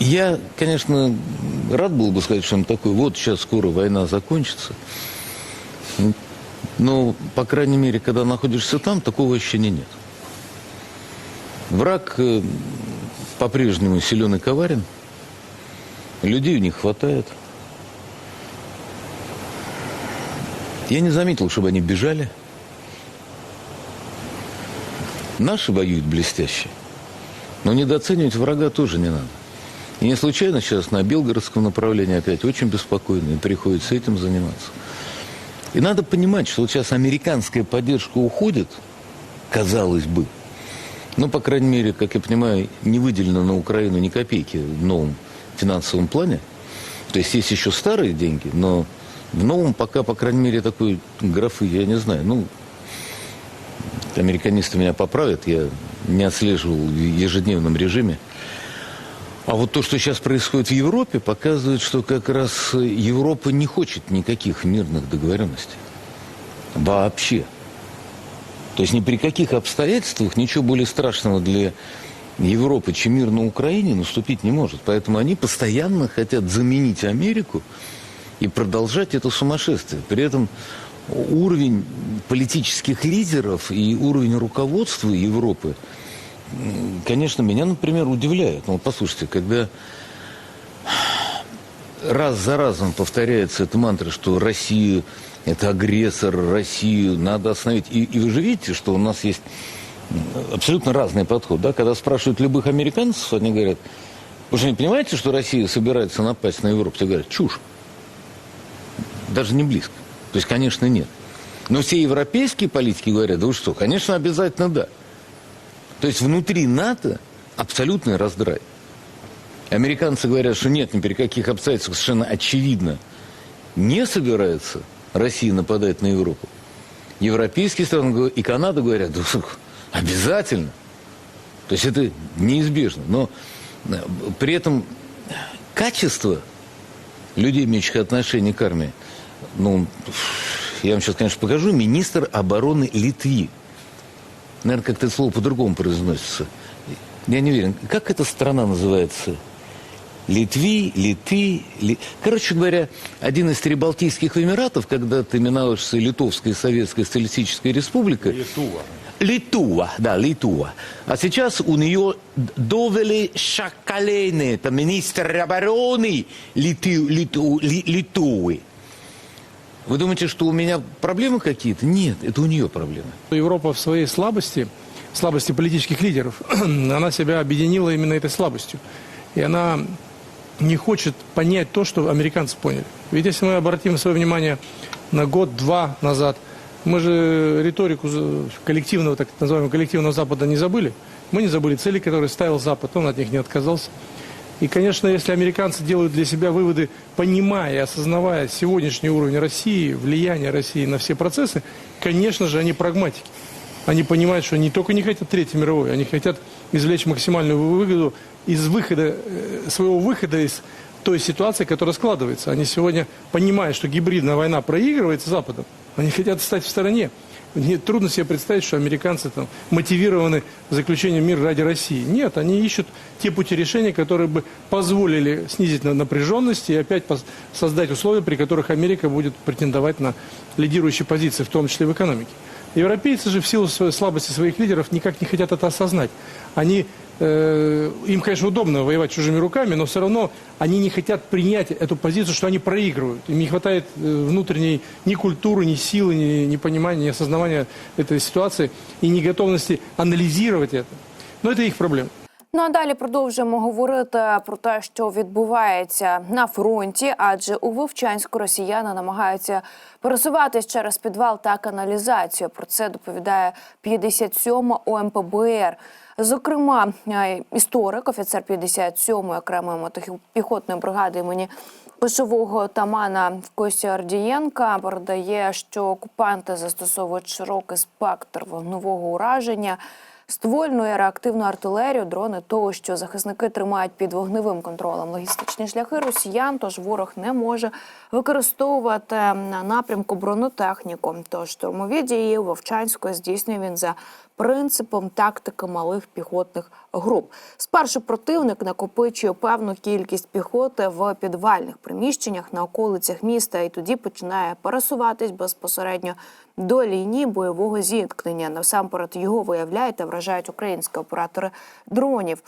Я, конечно, рад был бы сказать что-нибудь такое. Вот сейчас скоро война закончится. Но, по крайней мере, когда находишься там, такого ощущения нет. Враг э, по-прежнему силен и коварен. Людей у них хватает. Я не заметил, чтобы они бежали. Наши воюют блестяще. Но недооценивать врага тоже не надо. И не случайно сейчас на Белгородском направлении опять очень беспокойно, и приходится этим заниматься. И надо понимать, что вот сейчас американская поддержка уходит, казалось бы. Ну, по крайней мере, как я понимаю, не выделено на Украину ни копейки в новом финансовом плане. То есть есть еще старые деньги, но в новом пока, по крайней мере, такой графы я не знаю. Ну, американисты меня поправят, я не отслеживал в ежедневном режиме. А вот то, что сейчас происходит в Европе, показывает, что как раз Европа не хочет никаких мирных договоренностей. Вообще. То есть ни при каких обстоятельствах ничего более страшного для Европы, чем мир на Украине, наступить не может. Поэтому они постоянно хотят заменить Америку и продолжать это сумасшествие. При этом уровень политических лидеров и уровень руководства Европы, конечно, меня, например, удивляет. Ну, послушайте, когда раз за разом повторяется эта мантра, что Россия – это агрессор, Россию надо остановить. И, и вы же видите, что у нас есть абсолютно разный подход. Да? Когда спрашивают любых американцев, они говорят, вы же не понимаете, что Россия собирается напасть на Европу? Все говорят, чушь. Даже не близко. То есть, конечно, нет. Но все европейские политики говорят, да вы что, конечно, обязательно да. То есть внутри НАТО абсолютный раздрай. Американцы говорят, что нет, ни при каких обстоятельствах совершенно очевидно не собирается Россия нападать на Европу. Европейские страны и Канада говорят, да, обязательно. То есть это неизбежно. Но э, при этом качество людей, имеющих отношение к армии, ну, я вам сейчас, конечно, покажу, министр обороны Литвы. Наверное, как-то это слово по-другому произносится. Я не уверен. Как эта страна называется? Литви, Литы, Ли... Короче говоря, один из Прибалтийских Эмиратов, когда-то именовавшийся Литовская Советская Социалистическая Республика. Литува. Литува, да, Литува. А сейчас у нее довели Шакалейны, это министр обороны Литу, Литу, Ли- Литвы. Вы думаете, что у меня проблемы какие-то? Нет, это у нее проблемы. Европа в своей слабости, слабости политических лидеров, она себя объединила именно этой слабостью. И она не хочет понять то, что американцы поняли. Ведь если мы обратим свое внимание на год-два назад, мы же риторику коллективного, так называемого коллективного Запада не забыли. Мы не забыли цели, которые ставил Запад, он от них не отказался. И, конечно, если американцы делают для себя выводы, понимая и осознавая сегодняшний уровень России, влияние России на все процессы, конечно же, они прагматики. Они понимают, что они только не хотят Третьей мировой, они хотят извлечь максимальную выгоду из выхода, э, своего выхода из той ситуации, которая складывается. Они сегодня понимают, что гибридная война проигрывается Западом. Они хотят стать в стороне. Мне трудно себе представить, что американцы там мотивированы заключением мира ради России. Нет, они ищут те пути решения, которые бы позволили снизить на- напряженность и опять создать условия, при которых Америка будет претендовать на лидирующие позиции, в том числе в экономике. Европейцы же в силу своей слабости своих лидеров никак не хотят это осознать. Они, э, им, конечно, удобно воевать чужими руками, но все равно они не хотят принять эту позицию, что они проигрывают. Им не хватает э, внутренней ни культуры, ни силы, ни, ни понимания, ни осознавания этой ситуации и не готовности анализировать это. Но это их проблема. Ну а далі продовжуємо говорити про те, що відбувається на фронті, адже у Вовчанську росіяни намагаються пересуватись через підвал та каналізацію. Про це доповідає 57 ОМПБР. Зокрема, е, історик, офіцер 57-ї окремої мотопіхотної бригади імені Пишового отамана Костя Ардієнка передає, що окупанти застосовують широкий спектр вогневого ураження. Ствольну і реактивну артилерію, дрони того, що захисники тримають під вогневим контролем логістичні шляхи росіян. Тож ворог не може використовувати на напрямку бронетехніку. Тож штурмові дії у Вовчанську здійснює він за принципом тактики малих піхотних груп. Спершу противник накопичує певну кількість піхоти в підвальних приміщеннях на околицях міста, і тоді починає пересуватись безпосередньо до лінії бойового зіткнення. Насамперед його виявляють та вражають українські оператори дронів.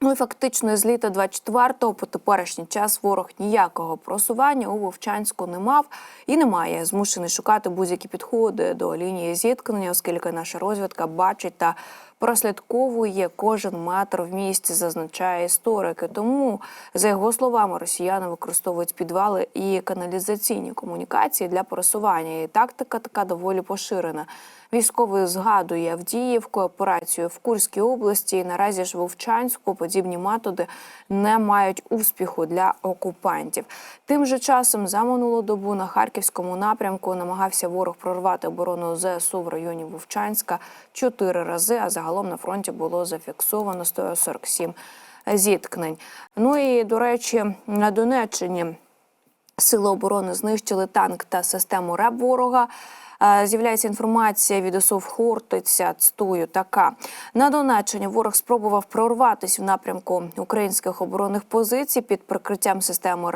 Ну і фактично з літа 24-го по теперішній час ворог ніякого просування у Вовчанську не мав і немає. Змушений шукати будь-які підходи до лінії зіткнення, оскільки наша розвідка бачить та прослідковує кожен метр в місті, зазначає історики. Тому, за його словами, росіяни використовують підвали і каналізаційні комунікації для пересування. І тактика така доволі поширена. Військовий згадує Авдіївку, операцію в Курській області. І наразі ж Вовчанську подібні методи не мають успіху для окупантів. Тим же часом за минулу добу на харківському напрямку намагався ворог прорвати оборону ЗСУ в районі Вовчанська чотири рази. А загалом на фронті було зафіксовано 147 зіткнень. Ну і до речі, на Донеччині. Сили оборони знищили танк та систему РЕБ ворога. Е, З'являється інформація від ОСОВ Хортиця, цитую, така. На Донеччині ворог спробував прорватися в напрямку українських оборонних позицій під прикриттям системи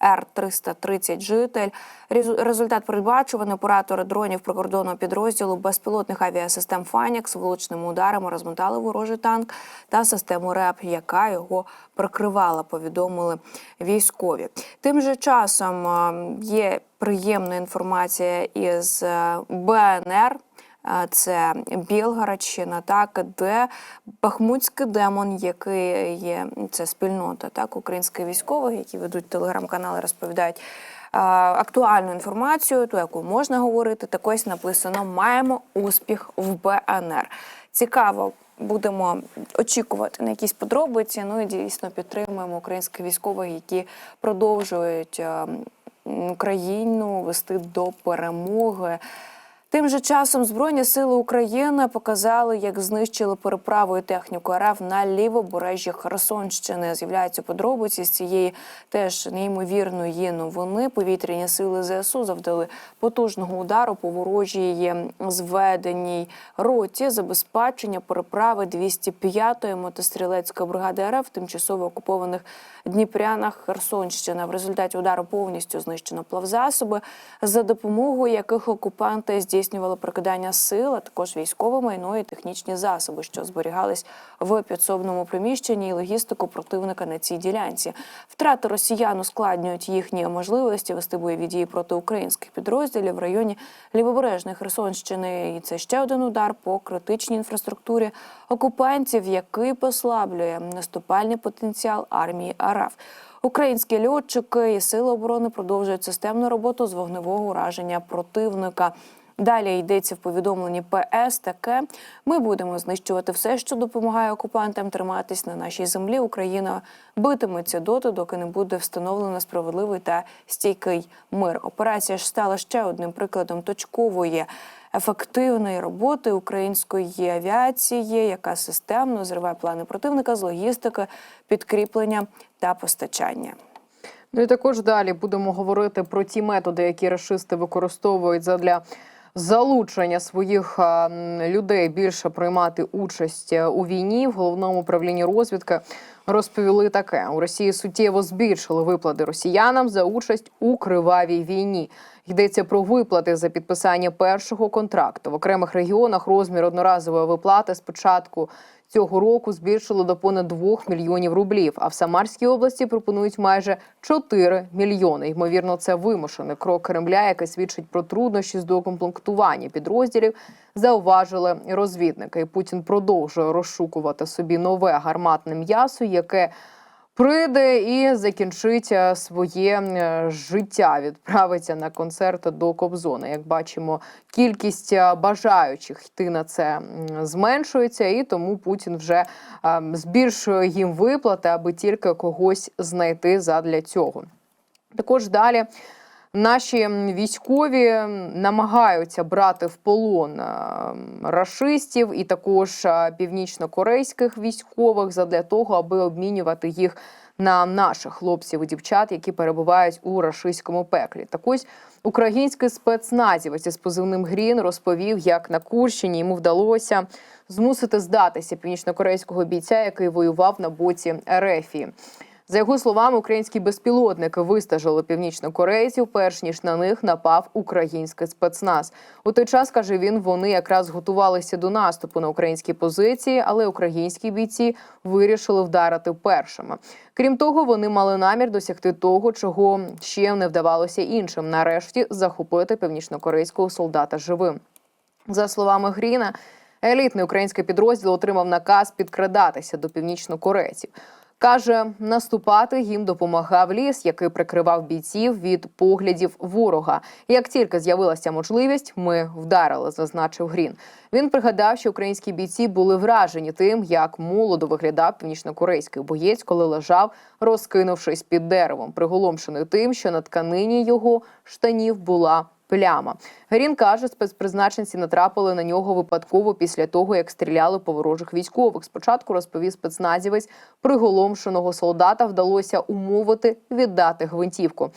РЕБ Р-330 «Житель». Резу- Результат передбачуваний. Оператори дронів прикордонного підрозділу безпілотних авіасистем «Фанікс» влучними ударами розмотали ворожий танк та систему РЕП, яка його прикривала, повідомили військові. Тим же часом е, є приємна інформація із е, БНР. Це Білгородщина, так де Бахмутський демон, який є це спільнота, так українських військових, які ведуть телеграм-канали, розповідають актуальну інформацію, ту, яку можна говорити. Так ось написано: маємо успіх в БНР. Цікаво. Будемо очікувати на якісь подробиці. Ну і дійсно підтримуємо українських військових, які продовжують е, Україну вести до перемоги. Тим же часом Збройні сили України показали, як знищили переправу і техніку РФ на лівобережжі Херсонщини. З'являються подробиці з цієї теж неймовірної новини. Повітряні сили ЗСУ завдали потужного удару по ворожій зведеній роті забезпечення переправи 205-ї мотострілецької бригади РФ в тимчасово окупованих Дніпрянах Херсонщина. В результаті удару повністю знищено плавзасоби, за допомогою яких окупанти здійснювали прокидання сил, а також військове майно і технічні засоби, що зберігались в підсобному приміщенні і логістику противника на цій ділянці. Втрати росіян ускладнюють їхні можливості вести бойові дії проти українських підрозділів в районі Лівобережної Херсонщини. І це ще один удар по критичній інфраструктурі окупантів, який послаблює наступальний потенціал армії РФ. Українські льотчики і сили оборони продовжують системну роботу з вогневого ураження противника. Далі йдеться в повідомленні ПС таке: ми будемо знищувати все, що допомагає окупантам триматись на нашій землі. Україна битиметься доти, доки не буде встановлено справедливий та стійкий мир. Операція ж стала ще одним прикладом точкової ефективної роботи української авіації, яка системно зриває плани противника з логістики, підкріплення та постачання. Ну і також далі будемо говорити про ті методи, які рашисти використовують задля залучення своїх людей більше приймати участь е, у війні. В головному управлінні розвідки розповіли таке: у Росії суттєво збільшили виплати росіянам за участь у кривавій війні. Йдеться про виплати за підписання першого контракту в окремих регіонах. Розмір одноразової виплати з початку цього року збільшили до понад 2 мільйонів рублів. А в Самарській області пропонують майже 4 мільйони. Ймовірно, це вимушений крок Кремля, який свідчить про труднощі з докомплектування підрозділів. Зауважили розвідники. І Путін продовжує розшукувати собі нове гарматне м'ясо, яке прийде і закінчить е, своє е, життя. Відправиться на концерт до Кобзона. Як бачимо, кількість е, бажаючих йти на це зменшується, і тому Путін вже збільшує їм виплати, аби тільки когось знайти задля цього. Також далі Наші військові намагаються брати в полон е, рашистів і також е, північно-корейських військових задля того, аби обмінювати їх на наших хлопців і дівчат, які перебувають у рашистському пеклі. Так ось український спецназівець із позивним Грін розповів, як на Курщині йому вдалося змусити здатися північно-корейського бійця, який воював на боці Ерефії. За його словами, українські безпілотники вистежили північнокорейців, перш ніж на них напав український спецназ. У той час каже він, вони якраз готувалися до наступу на українські позиції, але українські бійці вирішили вдарити першими. Крім того, вони мали намір досягти того, чого ще не вдавалося іншим. Нарешті захопити північнокорейського солдата живим. За словами Гріна, елітний український підрозділ отримав наказ підкрадатися до північнокорейців. Каже, наступати їм допомагав ліс, який прикривав бійців від поглядів ворога. Як тільки з'явилася можливість, ми вдарили, зазначив Грін. Він пригадав, що українські бійці були вражені тим, як молодо виглядав північнокорейський боєць, коли лежав, розкинувшись під деревом, приголомшений тим, що на тканині його штанів була пляма. Гарін каже, спецпризначенці натрапили на нього випадково після того, як стріляли по ворожих військових. Спочатку розповів спецназівець, приголомшеного солдата вдалося умовити віддати гвинтівку.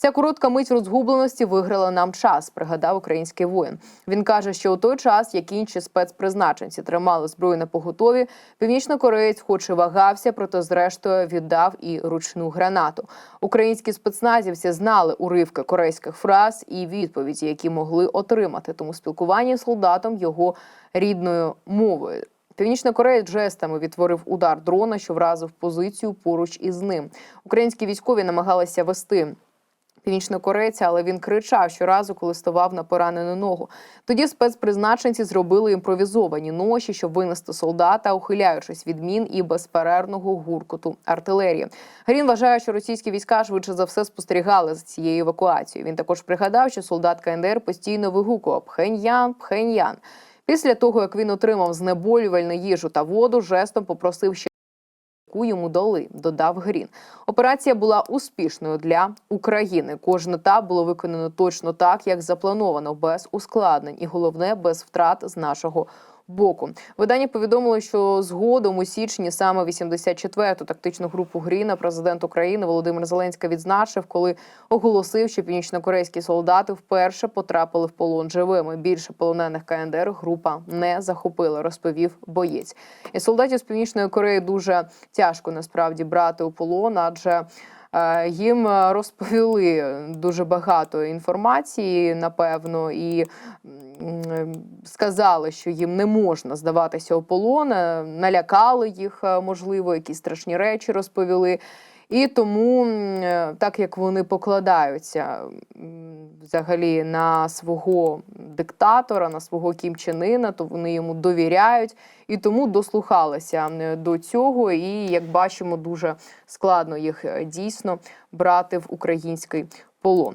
Ця коротка мить розгубленості виграла нам час, пригадав український воїн. Він каже, що у той час, як інші спецпризначенці тримали зброю на поготові, північнокореєць, хоч і вагався, проте зрештою віддав і ручну гранату. Українські спецназівці знали уривки корейських фраз і відповіді, які могли отримати. Тому спілкування з солдатом його рідною мовою. Північнокореєць жестами відтворив удар дрона, що вразив позицію поруч із ним. Українські військові намагалися вести північнокорейця, але він кричав щоразу, коли ставав на поранену ногу. Тоді спецпризначенці зробили імпровізовані ноші, щоб винести солдата, ухиляючись від мін і безперервного гуркоту артилерії. Грін вважає, що російські війська швидше за все спостерігали за цією евакуацією. Він також пригадав, що солдат КНДР постійно вигукував Пхеньян, Пхеньян. Після того, як він отримав знеболювальну їжу та воду, жестом попросив ще яку йому дали, додав Грін. Операція була успішною для України. Кожен етап було виконано точно так, як заплановано, без ускладнень, і головне без втрат з нашого боку. Видання повідомило, що згодом у січні саме 84-ту тактичну групу Гріна президент України Володимир Зеленський відзначив, коли оголосив, що північнокорейські солдати вперше потрапили в полон живими. Більше полонених КНДР група не захопила, розповів боєць. І солдатів з північної Кореї дуже тяжко насправді брати у полон, адже їм е, розповіли дуже багато інформації, напевно, і сказали, що їм не можна здаватися у полон, е, налякали їх, е, можливо, якісь страшні речі розповіли. І тому, е, так як вони покладаються взагалі на свого диктатора, на свого кімчанина, то вони йому довіряють і тому дослухалися до цього. І як бачимо, дуже складно їх е, дійсно брати в український полон.